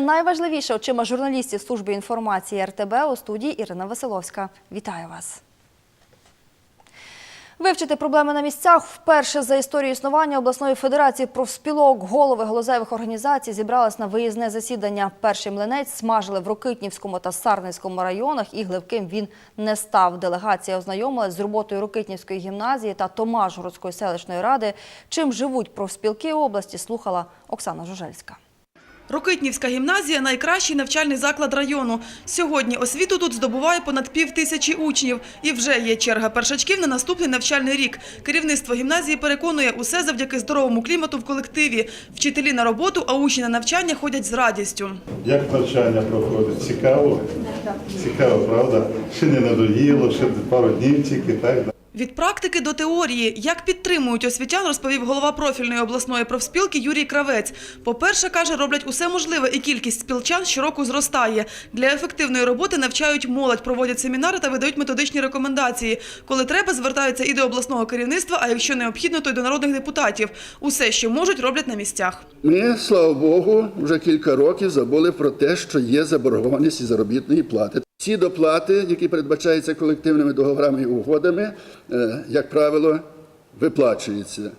Найважливіше очима журналістів служби інформації РТБ у студії Ірина Василовська. Вітаю вас. Вивчити проблеми на місцях вперше за історію існування обласної федерації профспілок голови галузевих організацій зібрались на виїзне засідання. Перший млинець смажили в Рокитнівському та Сарненському районах, і гливким він не став. Делегація ознайомилась з роботою Рокитнівської гімназії та Томашгородської селищної ради. Чим живуть профспілки області, слухала Оксана Жужельська. Рокитнівська гімназія – найкращий навчальний заклад району. Сьогодні освіту тут здобуває понад пів тисячі учнів. І вже є черга першачків на наступний навчальний рік. Керівництво гімназії переконує, усе завдяки здоровому клімату в колективі. Вчителі на роботу, а учні на навчання ходять з радістю. Як навчання проходить? Цікаво? Цікаво, правда? Ще не надоїло, ще пару днів тільки, так? Від практики до теорії. Як підтримують освітян, розповів голова профільної обласної профспілки Юрій Кравець. По-перше, каже, роблять усе можливе і кількість спілчан щороку зростає. Для ефективної роботи навчають молодь, проводять семінари та видають методичні рекомендації. Коли треба, звертаються і до обласного керівництва, а якщо необхідно, то й до народних депутатів. Усе, що можуть, роблять на місцях. Ми, слава Богу, вже кілька років забули про те, що є заборгованість із заробітної плати. Ці доплати, які передбачаються колективними договорами і угодами, е, як правило, виплачуються.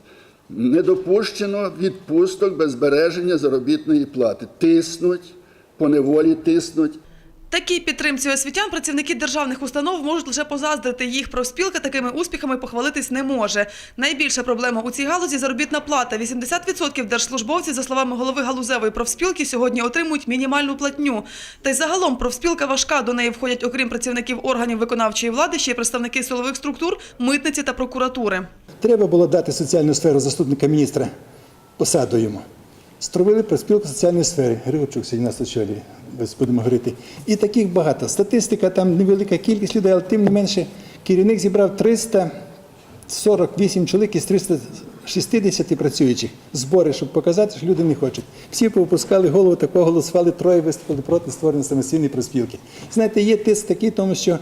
Не допущено відпусток без збереження заробітної плати. Тиснуть, поневолі тиснуть. Такій підтримці освітян працівники державних установ можуть лише позаздрити. Їх профспілка такими успіхами похвалитись не може. Найбільша проблема у цій галузі – заробітна плата. 80% держслужбовців, за словами голови галузевої профспілки, сьогодні отримують мінімальну платню. Та й загалом профспілка важка. До неї входять, окрім працівників органів виконавчої влади, ще й представники силових структур, митниці та прокуратури. Треба було дати соціальну сферу заступника міністра посаду йому. Стробили про спілку соціальної сфери. Григорчук сьогодні нас очолює, будемо говорити. І таких багато. Статистика, там невелика кількість людей, але тим не менше керівник зібрав 348 чоловік із 360 працюючих. Збори, щоб показати, що люди не хочуть. Всі повипускали голову, такого голосували, троє виступили проти створення самостійної проспілки. Знаєте, є тиск такий, тому що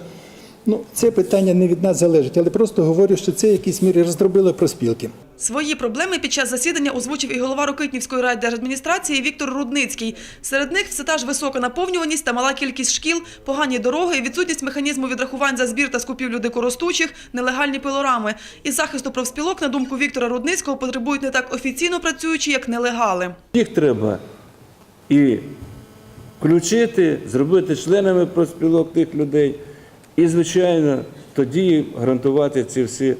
ну, це питання не від нас залежить, але просто говорю, що це в мірі роздробило проспілки. Свої проблеми під час засідання озвучив і голова Рокитнівської райдержадміністрації Віктор Рудницький. Серед них все та ж висока наповнюваність та мала кількість шкіл, погані дороги, відсутність механізму відрахувань за збір та скупівлю дикоростучих, нелегальні пилорами. І захисту профспілок, на думку Віктора Рудницького, потребують не так офіційно працюючі, як нелегали. Їх треба і включити, зробити членами профспілок тих людей, і, звичайно, тоді гарантувати ці всі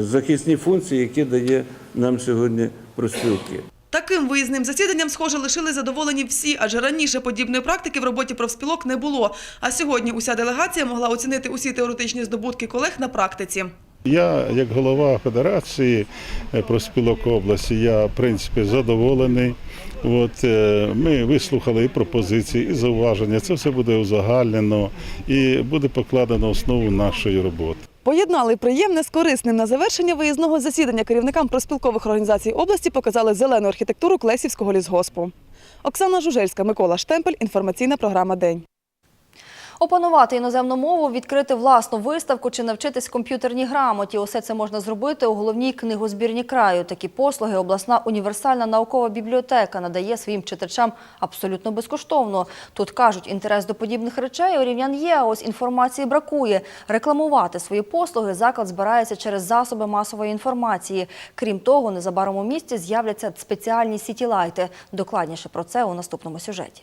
захисні функції, які дає нам сьогодні профспілки. Таким виїзним засіданням, схоже, лишили задоволені всі, адже раніше подібної практики в роботі профспілок не було. А сьогодні уся делегація могла оцінити усі теоретичні здобутки колег на практиці. Я, як голова Федерації е, профспілок області, я, в принципі, задоволений. От, е, ми вислухали і пропозиції, і зауваження. Це все буде узагальнено і буде покладено основу нашої роботи. Поєднали приємне з корисним на завершення виїзного засідання керівникам проспілкових організацій області показали зелену архітектуру Клесівського лісгоспу. Оксана Жужельська, Микола Штемпель. Інформаційна програма День. Опанувати іноземну мову, відкрити власну виставку чи навчитись комп'ютерній грамоті. Усе це можна зробити у головній книгозбірні краю. Такі послуги обласна універсальна наукова бібліотека надає своїм читачам абсолютно безкоштовно. Тут кажуть, інтерес до подібних речей у рівнян є, а ось інформації бракує. Рекламувати свої послуги заклад збирається через засоби масової інформації. Крім того, незабаром у місті з'являться спеціальні сітілайти. Докладніше про це у наступному сюжеті.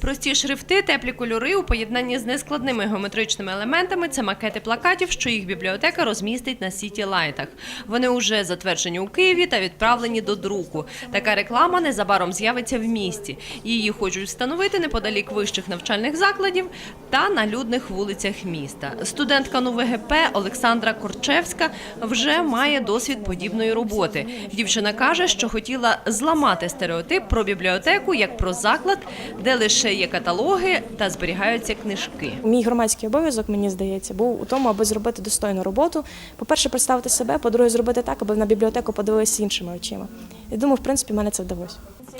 Прості шрифти, теплі кольори у поєднанні з нескладними геометричними елементами це макети плакатів, що їх бібліотека розмістить на сіті лайтах. Вони вже затверджені у Києві та відправлені до друку. Така реклама незабаром з'явиться в місті. Її хочуть встановити неподалік вищих навчальних закладів та на людних вулицях міста. Студентка НУВГП Олександра Корчевська вже має досвід подібної роботи. Дівчина каже, що хотіла зламати стереотип про бібліотеку як про заклад, де лише є каталоги та зберігаються книжки. Мій громадський обов'язок, мені здається, був у тому, аби зробити достойну роботу. По-перше, представити себе, по-друге, зробити так, аби на бібліотеку подивилися іншими очима. Я думаю, в принципі, мене це вдалося.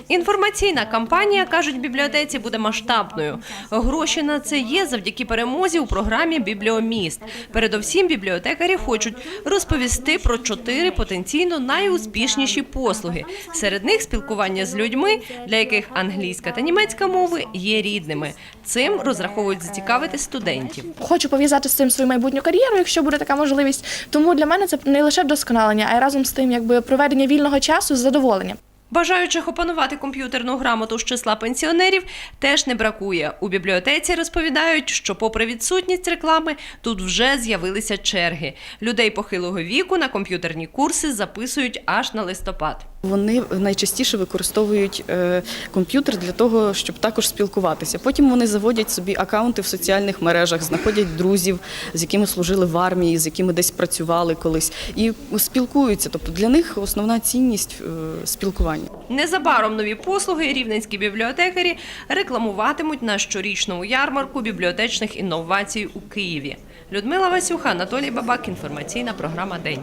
Інформаційна кампанія, кажуть бібліотеці, буде масштабною. Гроші на це є завдяки перемозі у програмі Бібліоміст. Передовсім бібліотекарі хочуть розповісти про чотири потенційно найуспішніші послуги. Серед них спілкування з людьми, для яких англійська та німецька мови є рідними. Цим розраховують зацікавити студентів. Хочу пов'язати з цим свою майбутню кар'єру, якщо буде така можливість. Тому для мене це не лише вдосконалення, а й разом з тим, якби проведення вільного часу з задоволенням. Бажаючих опанувати комп'ютерну грамоту з числа пенсіонерів теж не бракує. У бібліотеці розповідають, що, попри відсутність реклами, тут вже з'явилися черги. Людей похилого віку на комп'ютерні курси записують аж на листопад. Вони найчастіше використовують е, комп'ютер для того, щоб також спілкуватися. Потім вони заводять собі акаунти в соціальних мережах, знаходять друзів, з якими служили в армії, з якими десь працювали колись, і спілкуються. Тобто для них основна цінність е, спілкування. Незабаром нові послуги рівненські бібліотекарі рекламуватимуть на щорічному ярмарку бібліотечних інновацій у Києві. Людмила Васюха, Анатолій Бабак. Інформаційна програма День.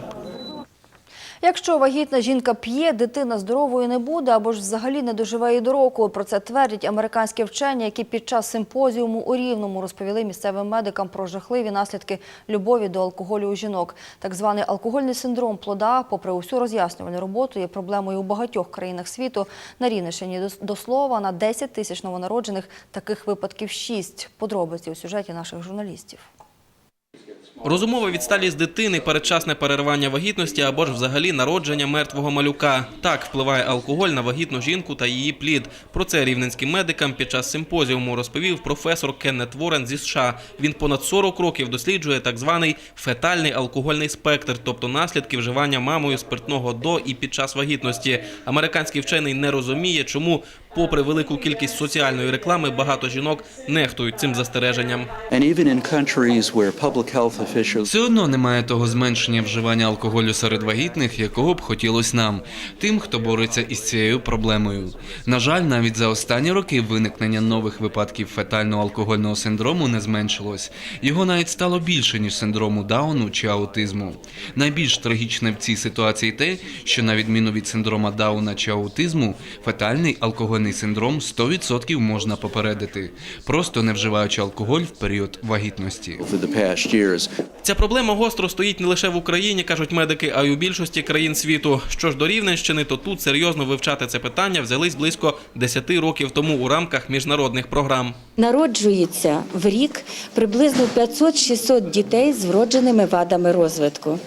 Якщо вагітна жінка п'є, дитина здоровою не буде або ж взагалі не доживе до року. Про це твердять американські вчені, які під час симпозіуму у Рівному розповіли місцевим медикам про жахливі наслідки любові до алкоголю у жінок. Так званий алкогольний синдром плода, попри усю роз'яснювальну роботу, є проблемою у багатьох країнах світу. На Рівненщині до слова на 10 тисяч новонароджених таких випадків 6. Подробиці у сюжеті наших журналістів. Розумова відсталість дитини, передчасне перервання вагітності або ж взагалі народження мертвого малюка. Так впливає алкоголь на вагітну жінку та її плід. Про це рівненським медикам під час симпозіуму розповів професор Кеннет Ворен зі США. Він понад 40 років досліджує так званий фетальний алкогольний спектр, тобто наслідки вживання мамою спиртного до і під час вагітності. Американський вчений не розуміє, чому, попри велику кількість соціальної реклами, багато жінок нехтують цим застереженням. Все одно немає того зменшення вживання алкоголю серед вагітних, якого б хотілося нам, тим, хто бореться із цією проблемою. На жаль, навіть за останні роки виникнення нових випадків фетального алкогольного синдрому не зменшилось. Його навіть стало більше ніж синдрому Дауну чи аутизму. Найбільш трагічне в цій ситуації те, що на відміну від синдрома Дауна чи аутизму, фетальний алкогольний синдром 100% можна попередити, просто не вживаючи алкоголь в період вагітності. Ця проблема гостро стоїть не лише в Україні, кажуть медики, а й у більшості країн світу. Що ж до Рівненщини, то тут серйозно вивчати це питання взялись близько 10 років тому у рамках міжнародних програм. Народжується в рік приблизно 500-600 дітей з вродженими вадами розвитку.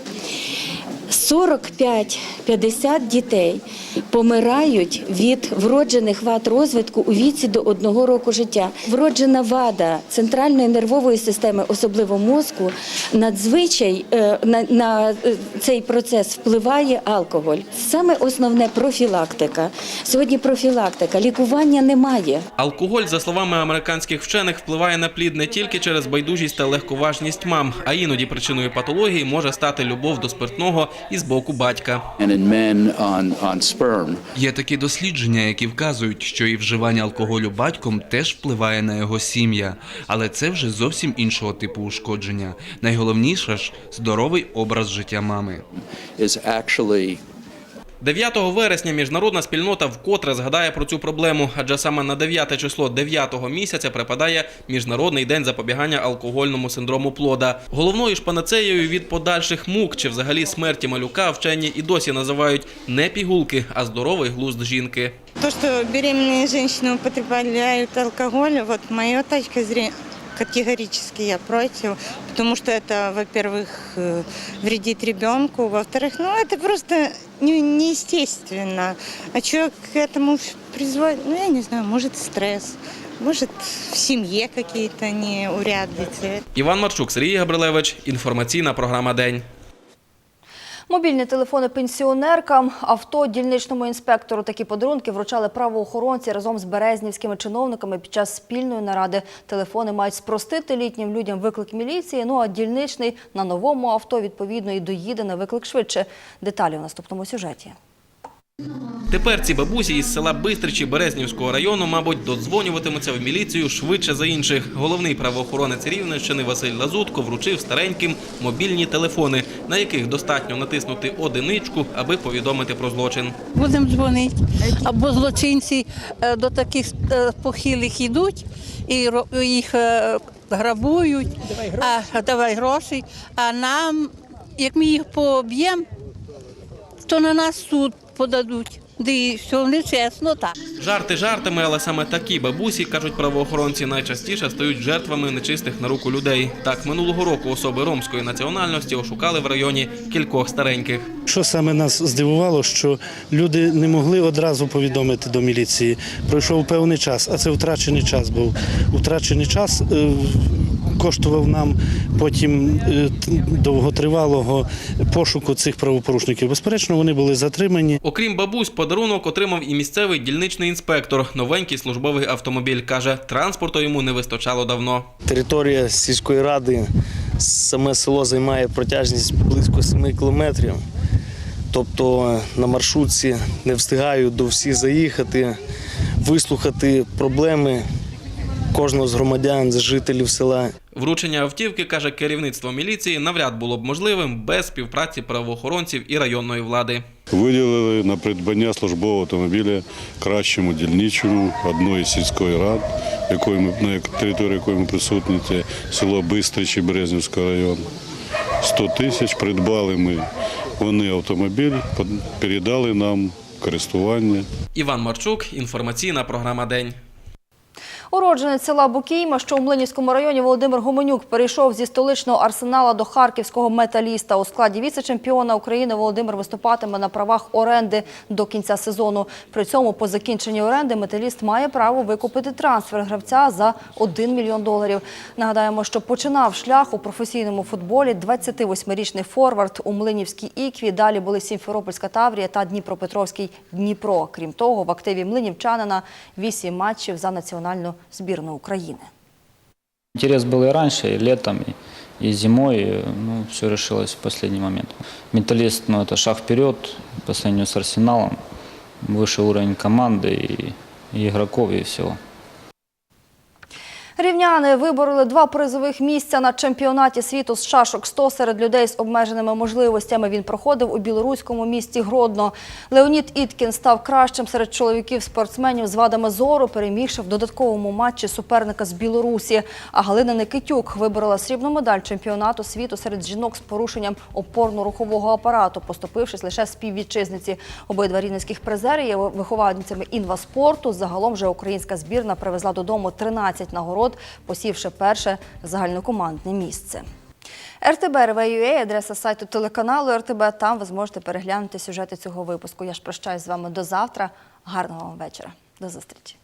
45-50 дітей помирають від вроджених вад розвитку у віці до одного року життя. Вроджена вада центральної нервової системи, особливо мозку, надзвичай е, на, на е, цей процес впливає алкоголь. Саме основне профілактика. Сьогодні профілактика, лікування немає. Алкоголь, за словами американських вчених, впливає на плід не тільки через байдужість та легковажність мам, а іноді причиною патології може стати любов до спиртного із боку батька. Є такі дослідження, які вказують, що і вживання алкоголю батьком теж впливає на його сім'я, але це вже зовсім іншого типу ушкодження. Найголовніше ж здоровий образ життя мами. Is 9 вересня міжнародна спільнота вкотре згадає про цю проблему, адже саме на 9 число 9 місяця припадає Міжнародний день запобігання алкогольному синдрому плода. Головною ж панацеєю від подальших мук чи взагалі смерті малюка вчені і досі називають не пігулки, а здоровий глузд жінки. То, что беременные женщины употребляют алкоголь, вот моя точка зрения, категорически я против, потому что это, во-первых, э, вредит ребенку, во-вторых, ну это просто не- неестественно. А человек к этому призвать, ну я не знаю, может стресс, может в семье какие-то неурядицы. Іван Марчук, Сергій Габрилевич. Інформаційна програма День. Мобільні телефони пенсіонеркам, авто дільничному інспектору такі подарунки вручали правоохоронці разом з березнівськими чиновниками під час спільної наради. Телефони мають спростити літнім людям виклик міліції, ну а дільничний на новому авто відповідно і доїде на виклик швидше. Деталі в наступному сюжеті. Тепер ці бабусі із села Бистричі Березнівського району, мабуть, додзвонюватимуться в міліцію швидше за інших. Головний правоохоронець Рівненщини Василь Лазутко вручив стареньким мобільні телефони, на яких достатньо натиснути одиничку, аби повідомити про злочин. Будемо дзвонити. Або злочинці е, до таких е, похилих йдуть і ро- їх е, грабують, а давай гроші. А нам, як ми їх поб'ємо, то на нас суд подадуть. Де все нечесно так. Жарти жартами, але саме такі бабусі, кажуть правоохоронці, найчастіше стають жертвами нечистих на руку людей. Так, минулого року особи ромської національності ошукали в районі кількох стареньких. Що саме нас здивувало, що люди не могли одразу повідомити до міліції. Пройшов певний час, а це втрачений час був. Втрачений час е, коштував нам потім е, довготривалого пошуку цих правопорушників. Безперечно, вони були затримані. Окрім бабусь, подарунок отримав і місцевий дільничний інспектор. Новенький службовий автомобіль каже, транспорту йому не вистачало давно. Територія сільської ради, саме село займає протяжність близько 7 кілометрів. Тобто на маршрутці не встигаю до всіх заїхати, вислухати проблеми кожного з громадян, з жителів села. Вручення автівки, каже керівництво міліції, навряд було б можливим без співпраці правоохоронців і районної влади. Виділили на придбання службового автомобіля кращому дільничому одної сільської рад, якої ми, на території якої ми присутні, це село Бистричі Березнівського району. 100 тисяч придбали ми. Вони автомобіль передали нам користування. Іван Марчук, інформаційна програма День. Уродженець села Букійма, що у Млинівському районі Володимир Гуменюк перейшов зі столичного арсенала до харківського металіста. У складі віце-чемпіона України Володимир виступатиме на правах оренди до кінця сезону. При цьому по закінченні оренди металіст має право викупити трансфер гравця за 1 мільйон доларів. Нагадаємо, що починав шлях у професійному футболі 28-річний форвард у Млинівській Ікві. Далі були Сімферопольська Таврія та Дніпропетровський Дніпро. Крім того, в активі млинівчанина 8 матчів за національну збірну України. Интерес был и раньше, и летом, и, и зимой. и, Ну, все решилось в последний момент. Металлист, ну, это шаг вперед по сравнению с Арсеналом. Выше уровень команды и, и игроков, и всего. Рівняни вибороли два призових місця на чемпіонаті світу з шашок 100 серед людей з обмеженими можливостями. Він проходив у білоруському місті Гродно. Леонід Іткін став кращим серед чоловіків-спортсменів з вадами зору, перемігши в додатковому матчі суперника з Білорусі. А Галина Никитюк виборола срібну медаль чемпіонату світу серед жінок з порушенням опорно-рухового апарату, поступившись лише співвітчизниці. Обидва рівненських призери є вихованцями інваспорту. Загалом же українська збірна привезла додому 13 нагород, посівши перше загальнокомандне місце. РТБ РВ.ЮА – адреса сайту телеканалу РТБ. Там ви зможете переглянути сюжети цього випуску. Я ж прощаюсь з вами до завтра. Гарного вам вечора. До зустрічі.